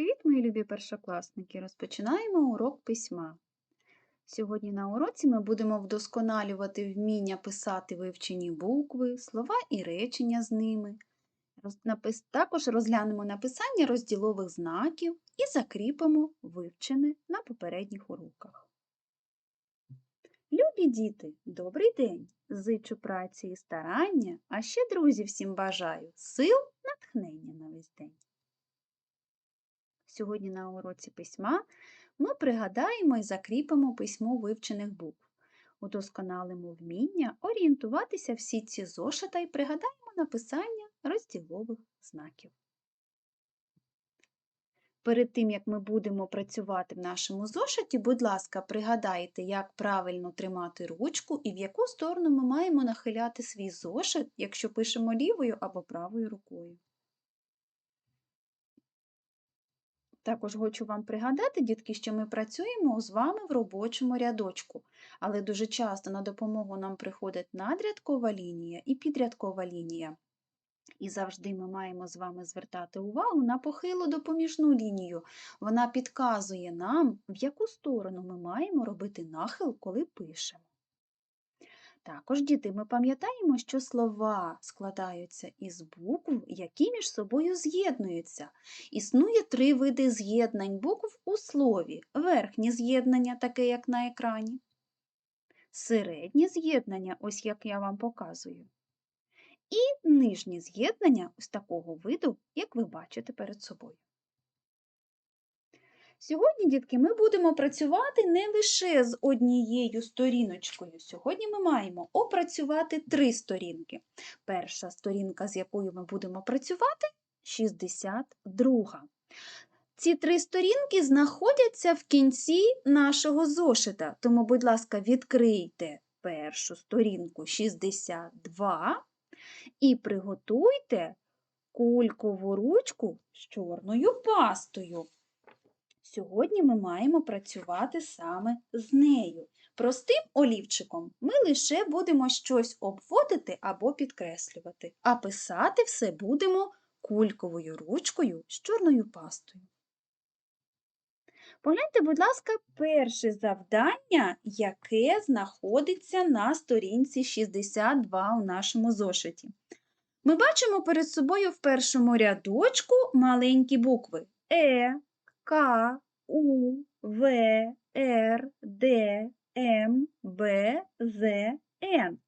Привіт, мої любі першокласники! Розпочинаємо урок письма. Сьогодні на уроці ми будемо вдосконалювати вміння писати вивчені букви, слова і речення з ними. Також розглянемо написання розділових знаків і закріпимо вивчене на попередніх уроках. Любі діти, добрий день! Зичу праці і старання, а ще друзів всім бажаю сил, натхнення на весь день. Сьогодні на уроці письма ми пригадаємо і закріпимо письмо вивчених букв. Удосконалимо вміння орієнтуватися в сітці зошита і пригадаємо написання розділових знаків. Перед тим, як ми будемо працювати в нашому зошиті, будь ласка, пригадайте, як правильно тримати ручку і в яку сторону ми маємо нахиляти свій зошит, якщо пишемо лівою або правою рукою. Також хочу вам пригадати, дітки, що ми працюємо з вами в робочому рядочку, але дуже часто на допомогу нам приходить надрядкова лінія і підрядкова лінія. І завжди ми маємо з вами звертати увагу на похилу допоміжну лінію. Вона підказує нам, в яку сторону ми маємо робити нахил, коли пишемо. Також, діти, ми пам'ятаємо, що слова складаються із букв, які між собою з'єднуються. Існує три види з'єднань букв у слові: верхнє з'єднання, таке як на екрані, середнє з'єднання, ось як я вам показую, і нижнє з'єднання ось такого виду, як ви бачите перед собою. Сьогодні, дітки, ми будемо працювати не лише з однією сторіночкою. Сьогодні ми маємо опрацювати три сторінки. Перша сторінка, з якою ми будемо працювати, 62. Ці три сторінки знаходяться в кінці нашого зошита, тому, будь ласка, відкрийте першу сторінку 62 і приготуйте кулькову ручку з чорною пастою. Сьогодні ми маємо працювати саме з нею. Простим олівчиком ми лише будемо щось обводити або підкреслювати, а писати все будемо кульковою ручкою з чорною пастою. Погляньте, будь ласка, перше завдання, яке знаходиться на сторінці 62 у нашому зошиті. Ми бачимо перед собою в першому рядочку маленькі букви Е, К, У, В, Р, Д, М, Б, З, Н.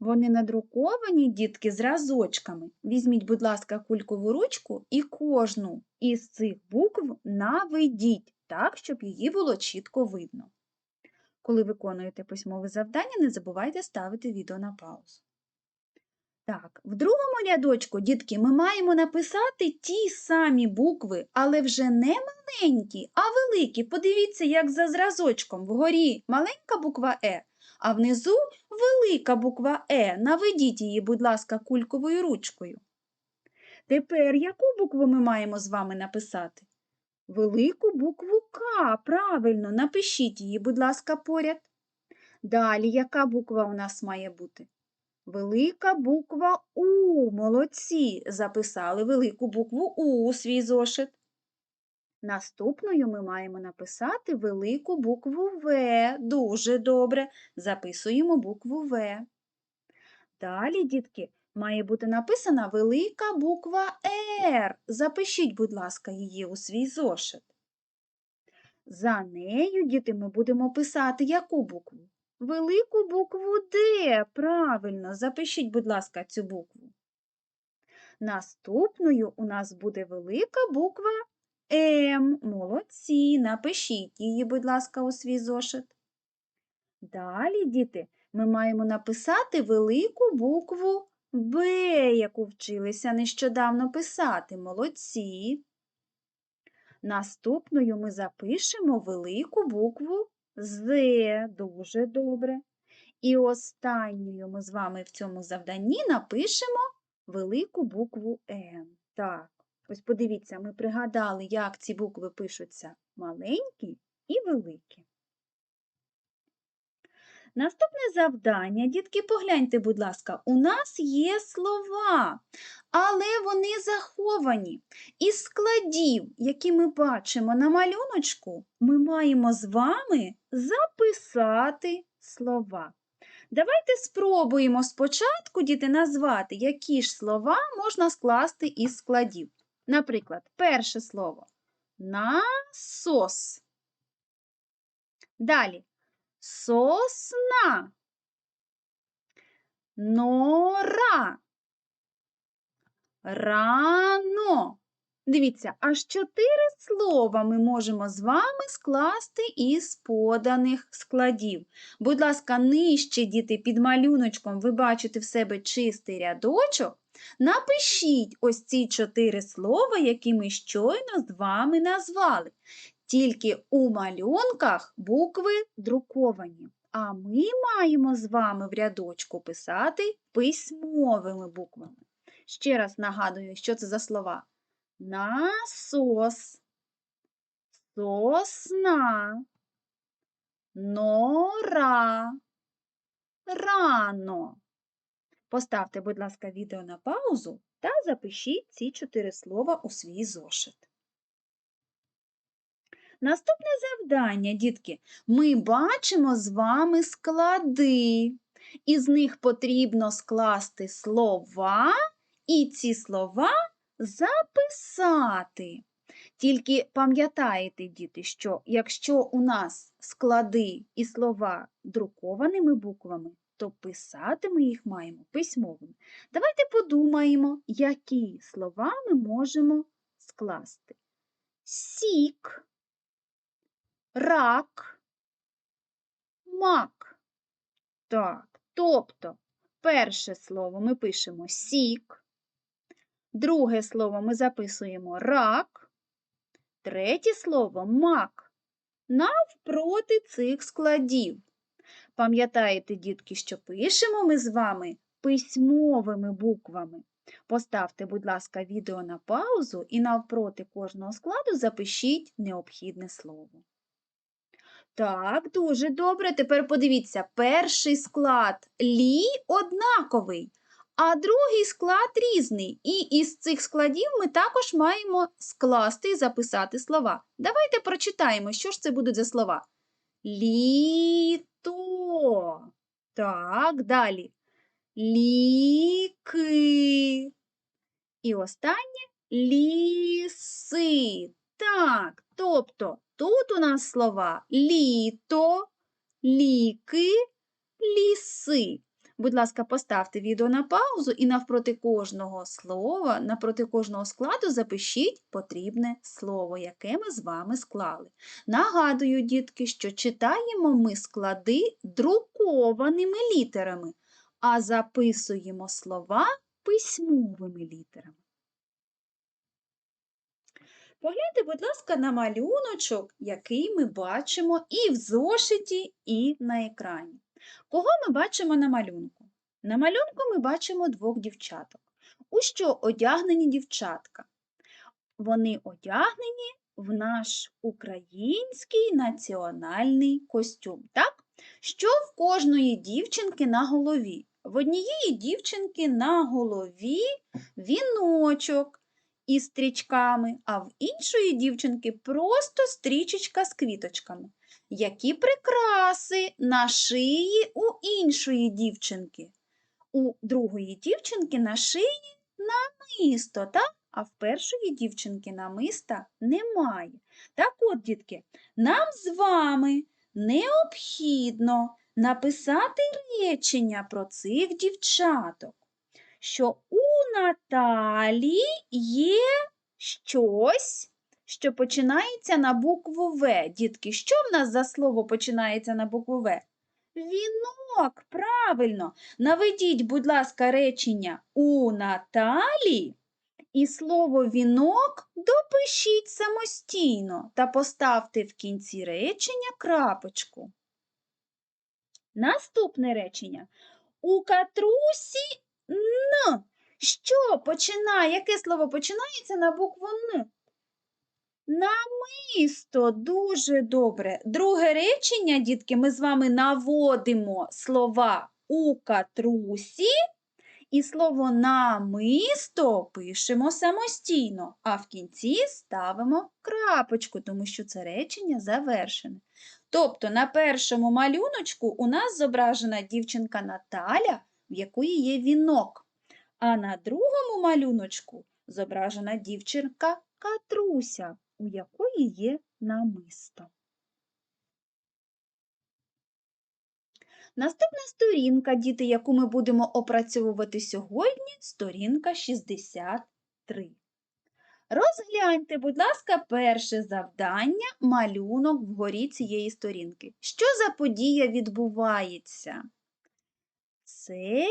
Вони надруковані, дітки, зразочками. Візьміть, будь ласка, кулькову ручку і кожну із цих букв наведіть так, щоб її було чітко видно. Коли виконуєте письмове завдання, не забувайте ставити відео на паузу. Так, в другому рядочку, дітки, ми маємо написати ті самі букви, але вже не маленькі, а великі. Подивіться, як за зразочком. Вгорі маленька буква Е, а внизу велика буква Е. Наведіть її, будь ласка, кульковою ручкою. Тепер яку букву ми маємо з вами написати? Велику букву К. Правильно, напишіть її, будь ласка, поряд. Далі, яка буква у нас має бути? Велика буква У. Молодці. Записали велику букву У у свій зошит. Наступною ми маємо написати велику букву В. Дуже добре. Записуємо букву В. Далі, дітки, має бути написана велика буква Р. Запишіть, будь ласка, її у свій зошит. За нею, діти, ми будемо писати яку букву? Велику букву Д. Правильно, запишіть, будь ласка, цю букву. Наступною у нас буде велика буква М. Молодці. Напишіть її, будь ласка, у свій зошит. Далі, діти, ми маємо написати велику букву Б, яку вчилися нещодавно писати. Молодці. Наступною ми запишемо велику букву З. Дуже добре. І останньою ми з вами в цьому завданні напишемо велику букву Н. Так, ось подивіться, ми пригадали, як ці букви пишуться маленькі і великі. Наступне завдання, дітки, погляньте, будь ласка, у нас є слова, але вони заховані. Із складів, які ми бачимо на малюночку, ми маємо з вами записати слова. Давайте спробуємо спочатку, діти, назвати, які ж слова можна скласти із складів. Наприклад, перше слово насос. Далі сосна, нора, рано. Дивіться, аж чотири слова ми можемо з вами скласти із поданих складів. Будь ласка, нижче, діти, під малюночком ви бачите в себе чистий рядочок. Напишіть ось ці чотири слова, які ми щойно з вами назвали. Тільки у малюнках букви друковані. А ми маємо з вами в рядочку писати письмовими буквами. Ще раз нагадую, що це за слова. Насос, сосна, нора, рано. Поставте, будь ласка, відео на паузу та запишіть ці чотири слова у свій зошит. Наступне завдання, дітки, ми бачимо з вами склади. Із них потрібно скласти слова і ці слова записати. Тільки пам'ятаєте, діти, що якщо у нас склади і слова друкованими буквами, то писати ми їх маємо письмовими. Давайте подумаємо, які слова ми можемо скласти. Сік, рак, мак. Так, тобто перше слово ми пишемо сік. Друге слово ми записуємо рак, третє слово мак. Навпроти цих складів. Пам'ятаєте, дітки, що пишемо ми з вами письмовими буквами. Поставте, будь ласка, відео на паузу і навпроти кожного складу запишіть необхідне слово. Так, дуже добре. Тепер подивіться, перший склад лі однаковий а другий склад різний. І із цих складів ми також маємо скласти і записати слова. Давайте прочитаємо, що ж це будуть за слова. Літо. Так, далі. Ліки. І останнє ліси. Так, тобто тут у нас слова літо, ліки, ліси. Будь ласка, поставте відео на паузу і навпроти кожного слова, навпроти кожного складу запишіть потрібне слово, яке ми з вами склали. Нагадую, дітки, що читаємо ми склади друкованими літерами, а записуємо слова письмовими літерами. Погляньте, будь ласка, на малюночок, який ми бачимо і в зошиті, і на екрані. Кого ми бачимо на малюнку? На малюнку ми бачимо двох дівчаток. У що одягнені дівчатка? Вони одягнені в наш український національний костюм. Так? Що в кожної дівчинки на голові? В однієї дівчинки на голові віночок із стрічками, а в іншої дівчинки просто стрічечка з квіточками. Які прикраси на шиї у іншої дівчинки? У другої дівчинки на шиї намисто, так? а в першої дівчинки намиста немає. Так от, дітки, нам з вами необхідно написати речення про цих дівчаток, що у Наталі є щось що починається на букву В. Дітки, що в нас за слово починається на букву В? Вінок, правильно. Наведіть, будь ласка, речення у Наталі і слово вінок допишіть самостійно та поставте в кінці речення крапочку. Наступне речення. У катрусі Н. Що починає? Яке слово починається на букву Н? Намисто, дуже добре. Друге речення, дітки, ми з вами наводимо слова у катрусі, і слово намисто пишемо самостійно, а в кінці ставимо крапочку, тому що це речення завершене. Тобто на першому малюночку у нас зображена дівчинка Наталя, в якої є вінок, а на другому малюночку зображена дівчинка Катруся, у якої є намисто. Наступна сторінка, діти, яку ми будемо опрацьовувати сьогодні, сторінка 63. Розгляньте, будь ласка, перше завдання, малюнок вгорі цієї сторінки. Що за подія відбувається? Це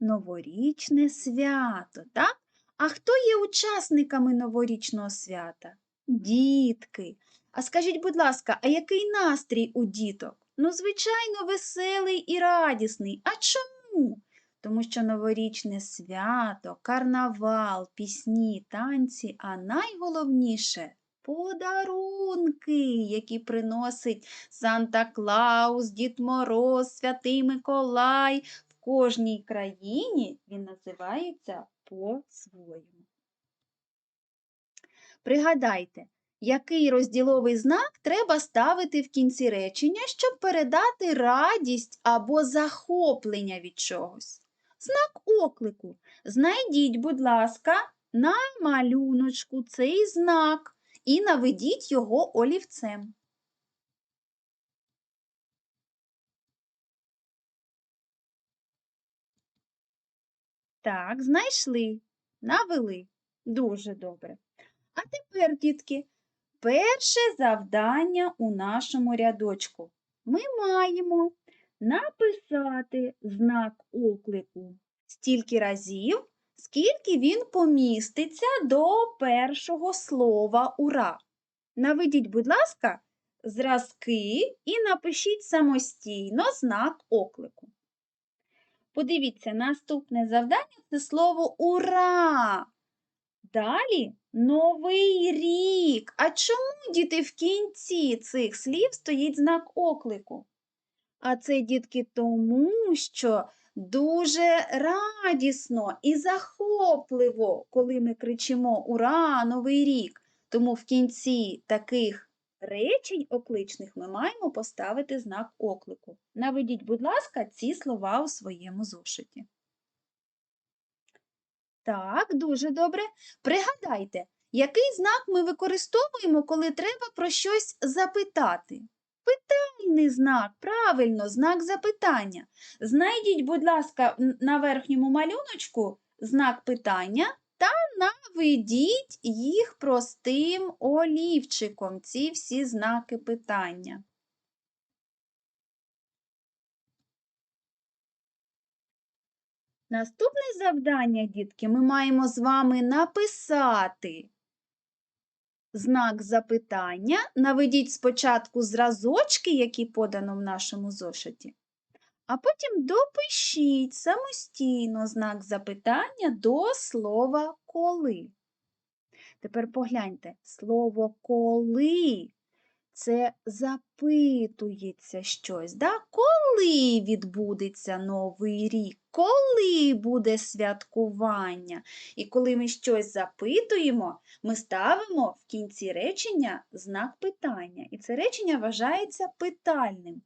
новорічне свято, так? А хто є учасниками новорічного свята? Дітки. А скажіть, будь ласка, а який настрій у діток? Ну, звичайно, веселий і радісний. А чому? Тому що новорічне свято, карнавал, пісні, танці, а найголовніше подарунки, які приносить Санта Клаус, Дід Мороз, Святий Миколай. Кожній країні він називається по-своєму. Пригадайте, який розділовий знак треба ставити в кінці речення, щоб передати радість або захоплення від чогось. Знак оклику. Знайдіть, будь ласка, на малюночку цей знак і наведіть його олівцем. Так, знайшли, навели. Дуже добре. А тепер, дітки, перше завдання у нашому рядочку. Ми маємо написати знак оклику стільки разів, скільки він поміститься до першого слова ура. Наведіть, будь ласка, зразки і напишіть самостійно знак оклику. Подивіться, наступне завдання це слово ура. Далі новий рік. А чому, діти, в кінці цих слів стоїть знак оклику? А це, дітки, тому, що дуже радісно і захопливо, коли ми кричимо Ура, Новий рік! Тому в кінці таких речень окличних ми маємо поставити знак оклику. Наведіть, будь ласка, ці слова у своєму зошиті. Так, дуже добре. Пригадайте, який знак ми використовуємо, коли треба про щось запитати? Питальний знак, правильно, знак запитання. Знайдіть, будь ласка, на верхньому малюночку знак питання та наведіть їх простим олівчиком, ці всі знаки питання. Наступне завдання, дітки, ми маємо з вами написати знак запитання. Наведіть спочатку зразочки, які подано в нашому зошиті, а потім допишіть самостійно знак запитання до слова коли. Тепер погляньте, слово коли це запитується щось. Да? Коли відбудеться Новий рік? Коли буде святкування? І коли ми щось запитуємо, ми ставимо в кінці речення знак питання. І це речення вважається питальним.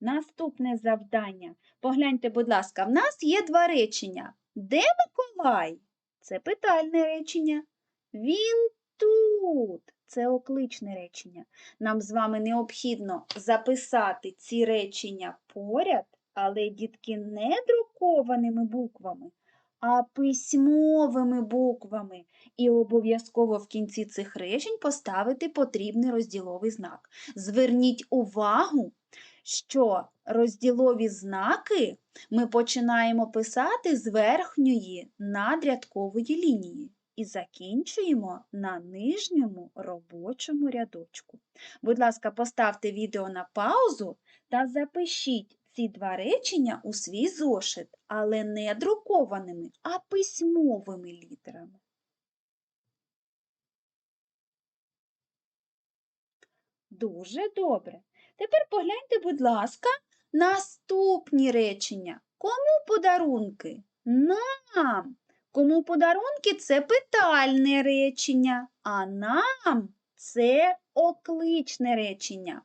Наступне завдання. Погляньте, будь ласка, в нас є два речення. Де Миколай? Це питальне речення. Він тут. Це окличне речення. Нам з вами необхідно записати ці речення поряд, але дітки не друкованими буквами, а письмовими буквами. І обов'язково в кінці цих речень поставити потрібний розділовий знак. Зверніть увагу, що розділові знаки ми починаємо писати з верхньої надрядкової лінії і закінчуємо на нижньому робочому рядочку. Будь ласка, поставте відео на паузу та запишіть. Ці два речення у свій зошит, але не друкованими, а письмовими літерами. Дуже добре. Тепер погляньте, будь ласка, наступні речення. Кому подарунки? Нам. Кому подарунки це питальне речення, а нам це окличне речення.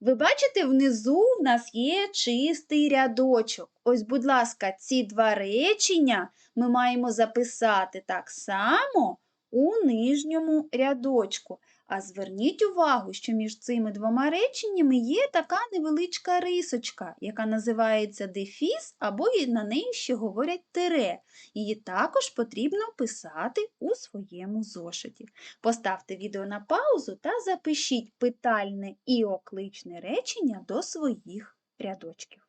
Ви бачите, внизу в нас є чистий рядочок. Ось, будь ласка, ці два речення ми маємо записати так само у нижньому рядочку. А зверніть увагу, що між цими двома реченнями є така невеличка рисочка, яка називається дефіс, або на неї ще говорять тире. Її також потрібно писати у своєму зошиті. Поставте відео на паузу та запишіть питальне і окличне речення до своїх рядочків.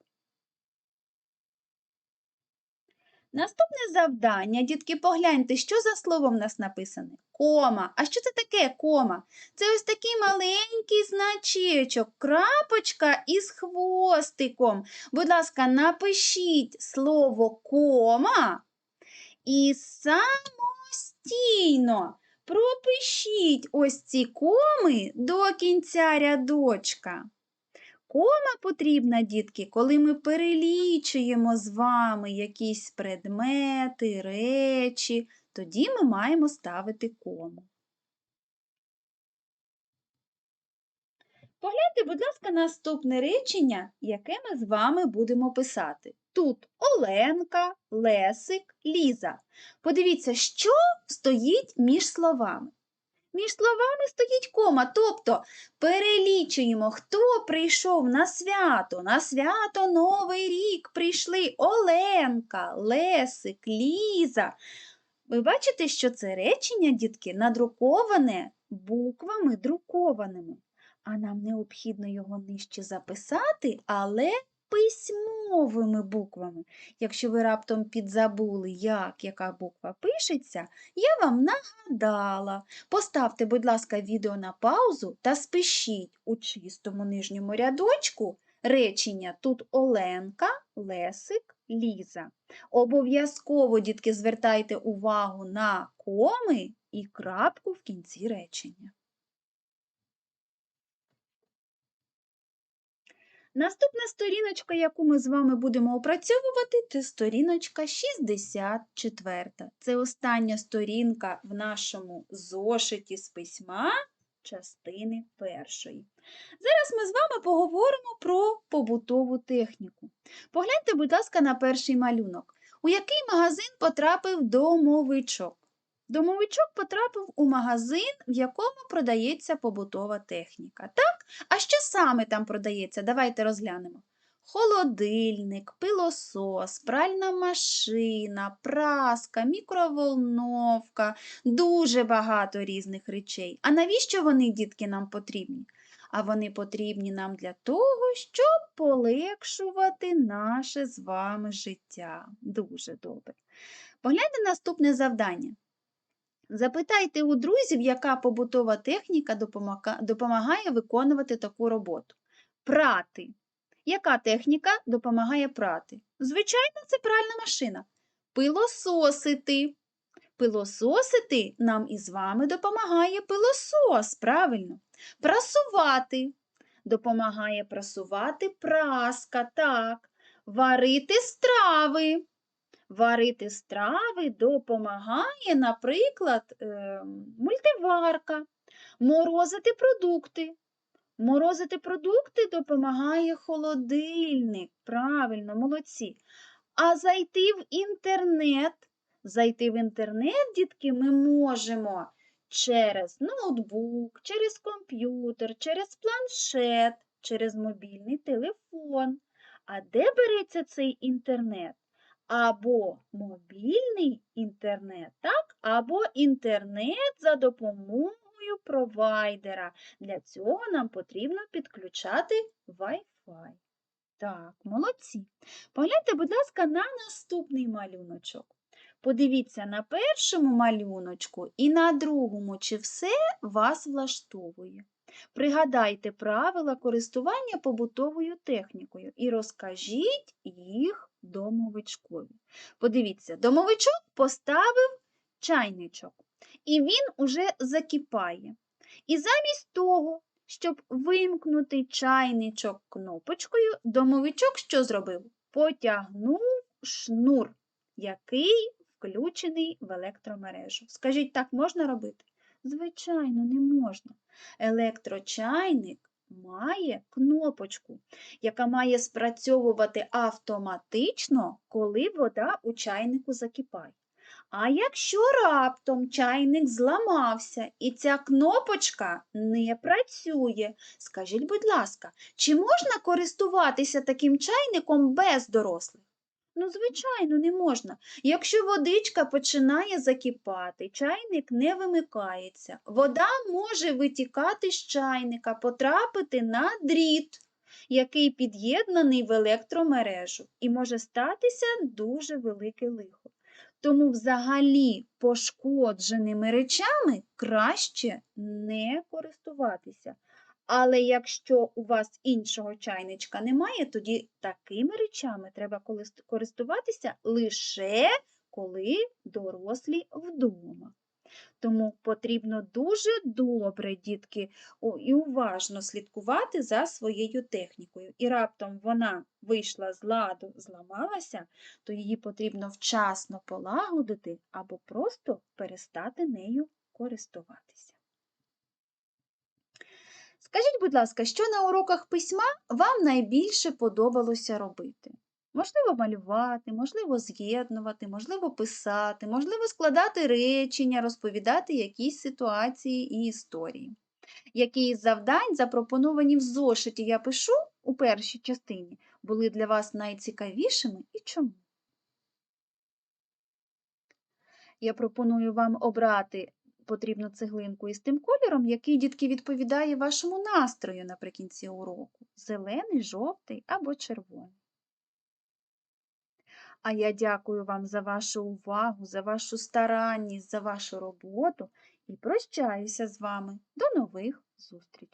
Наступне завдання, дітки, погляньте, що за словом в нас написане? Кома. А що це таке кома? Це ось такий маленький значечок, крапочка із хвостиком. Будь ласка, напишіть слово кома і самостійно пропишіть ось ці коми до кінця рядочка. Кома потрібна, дітки, коли ми перелічуємо з вами якісь предмети, речі, тоді ми маємо ставити кому. Погляньте, будь ласка, наступне речення, яке ми з вами будемо писати. Тут Оленка, Лесик, Ліза. Подивіться, що стоїть між словами. Між словами стоїть кома, тобто перелічуємо, хто прийшов на свято. На свято Новий рік прийшли Оленка, Лесик, Ліза. Ви бачите, що це речення, дітки, надруковане буквами друкованими. А нам необхідно його нижче записати, але письмовими буквами. Якщо ви раптом підзабули, як яка буква пишеться, я вам нагадала. Поставте, будь ласка, відео на паузу та спишіть у чистому нижньому рядочку речення тут Оленка, Лесик, Ліза. Обов'язково, дітки, звертайте увагу на коми і крапку в кінці речення. Наступна сторіночка, яку ми з вами будемо опрацьовувати, це сторіночка 64. Це остання сторінка в нашому зошиті з письма частини першої. Зараз ми з вами поговоримо про побутову техніку. Погляньте, будь ласка, на перший малюнок. У який магазин потрапив домовичок? Домовичок потрапив у магазин, в якому продається побутова техніка. Так? А що саме там продається? Давайте розглянемо. Холодильник, пилосос, пральна машина, праска, мікроволновка, дуже багато різних речей. А навіщо вони, дітки, нам потрібні? А вони потрібні нам для того, щоб полегшувати наше з вами життя. Дуже добре. Погляньте наступне завдання. Запитайте у друзів, яка побутова техніка допомагає виконувати таку роботу. Прати. Яка техніка допомагає прати? Звичайно, це пральна машина. Пилососити. Пилососити нам із вами допомагає пилосос, правильно. Прасувати. Допомагає прасувати праска, так. Варити страви. Варити страви допомагає, наприклад, ем, мультиварка, морозити продукти. Морозити продукти допомагає холодильник. Правильно, молодці. А зайти в інтернет, зайти в інтернет, дітки, ми можемо через ноутбук, через комп'ютер, через планшет, через мобільний телефон. А де береться цей інтернет? Або мобільний інтернет, так? або інтернет за допомогою провайдера. Для цього нам потрібно підключати Wi-Fi. Так, молодці. Погляньте, будь ласка, на наступний малюночок. Подивіться на першому малюночку і на другому, чи все вас влаштовує. Пригадайте правила користування побутовою технікою і розкажіть їх домовичкові. Подивіться, домовичок поставив чайничок, і він уже закипає. І замість того, Щоб вимкнути чайничок кнопочкою, домовичок що зробив? Потягнув шнур, який включений в електромережу. Скажіть, так можна робити? Звичайно, не можна. Електрочайник має кнопочку, яка має спрацьовувати автоматично, коли вода у чайнику закипає. А якщо раптом чайник зламався і ця кнопочка не працює, скажіть, будь ласка, чи можна користуватися таким чайником без дорослих? Ну, звичайно, не можна. Якщо водичка починає закипати, чайник не вимикається, вода може витікати з чайника, потрапити на дріт, який під'єднаний в електромережу, і може статися дуже велике лихо. Тому взагалі пошкодженими речами краще не користуватися. Але якщо у вас іншого чайничка немає, тоді такими речами треба користуватися лише коли дорослі вдома. Тому потрібно дуже добре, дітки, і уважно слідкувати за своєю технікою. І раптом вона вийшла з ладу, зламалася, то її потрібно вчасно полагодити або просто перестати нею користуватися. Скажіть, будь ласка, що на уроках письма вам найбільше подобалося робити? Можливо, малювати, можливо, з'єднувати, можливо, писати, можливо, складати речення, розповідати якісь ситуації і історії. Які із завдань, запропоновані в зошиті я пишу у першій частині, були для вас найцікавішими і чому? Я пропоную вам обрати потрібну цеглинку із тим кольором, який дітки відповідає вашому настрою наприкінці уроку: зелений, жовтий або червоний. А я дякую вам за вашу увагу, за вашу старанність, за вашу роботу і прощаюся з вами. До нових зустрічей!